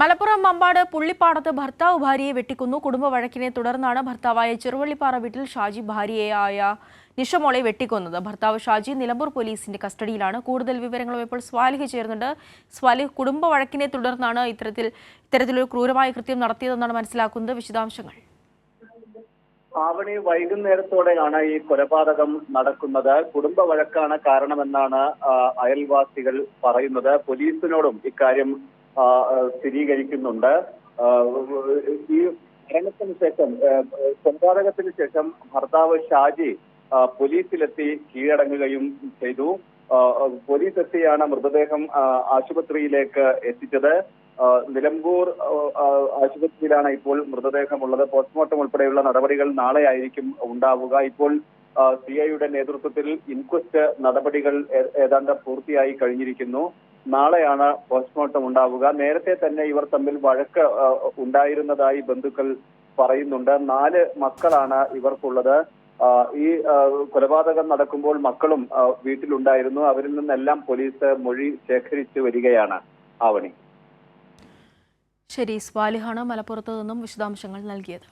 മലപ്പുറം മമ്പാട് പുള്ളിപ്പാടത്ത് ഭർത്താവ് ഭാര്യയെ വെട്ടിക്കുന്നു. കുടുംബ വഴക്കിനെ തുടർന്നാണ് ഭർത്താവായ ചെറുവള്ളിപ്പാറ വീട്ടിൽ ഷാജി ഭാര്യയായ നിഷമോളെ വെട്ടിക്കൊന്നത്. ഭർത്താവ് ഷാജി നിലമ്പൂർ പോലീസിന്റെ കസ്റ്റഡിയിലാണ്. കൂടുതൽ വിവരങ്ങളും ഇപ്പോൾ സ്വാലിഹ് ചേർന്നുണ്ട് സ്വാലിഹ് കുടുംബ വഴക്കിനെ തുടർന്നാണ് ഇത്തരത്തിൽ ഇത്തരത്തിലൊരു ക്രൂരമായ കൃത്യം നടത്തിയതെന്നാണ് മനസ്സിലാക്കുന്നത്. വിശദാംശങ്ങൾ. ആവണി വൈകുന്നേരത്തോടെയാണ് ഈ കൊലപാതകം നടക്കുന്നത്. കുടുംബ വഴക്കാണ് കാരണമെന്നാണ് അയൽവാസികൾ പറയുന്നത്. പോലീസിനോടും ഇക്കാര്യം സ്ഥിരീകരിക്കുന്നുണ്ട്. ഈ മരണത്തിന് ശേഷം കൊലപാതകത്തിന് ശേഷം ഭർത്താവ് ഷാജി പോലീസിലെത്തി കീഴടങ്ങുകയും ചെയ്തു. പോലീസ് എത്തിയാണ് മൃതദേഹം ആശുപത്രിയിലേക്ക് എത്തിച്ചത്. നിലമ്പൂർ ആശുപത്രിയിലാണ് ഇപ്പോൾ മൃതദേഹമുള്ളത്. പോസ്റ്റ്മോർട്ടം ഉൾപ്പെടെയുള്ള നടപടികൾ നാളെ ആയിരിക്കും ഉണ്ടാവുക. ഇപ്പോൾ സി ഐയുടെ നേതൃത്വത്തിൽ ഇൻക്വസ്റ്റ് നടപടികൾ ഏതാണ്ട് പൂർത്തിയായി കഴിഞ്ഞിരിക്കുന്നു. നാളെയാണ് പോസ്റ്റ്മോർട്ടം ഉണ്ടാവുക. നേരത്തെ തന്നെ ഇവർ തമ്മിൽ വഴക്ക് ഉണ്ടായിരുന്നതായി ബന്ധുക്കൾ പറയുന്നുണ്ട്. നാല് മക്കളാണ് ഇവർക്കുള്ളത്. ഈ കൊലപാതകം നടക്കുമ്പോൾ മക്കളും വീട്ടിലുണ്ടായിരുന്നു. അവരിൽ നിന്നെല്ലാം പോലീസ് മൊഴി ശേഖരിച്ചു വരികയാണ് ആവണി. ശരി സ്വാലിഹാണ് മലപ്പുറത്ത് നിന്നും വിശദാംശങ്ങൾ നൽകിയത്.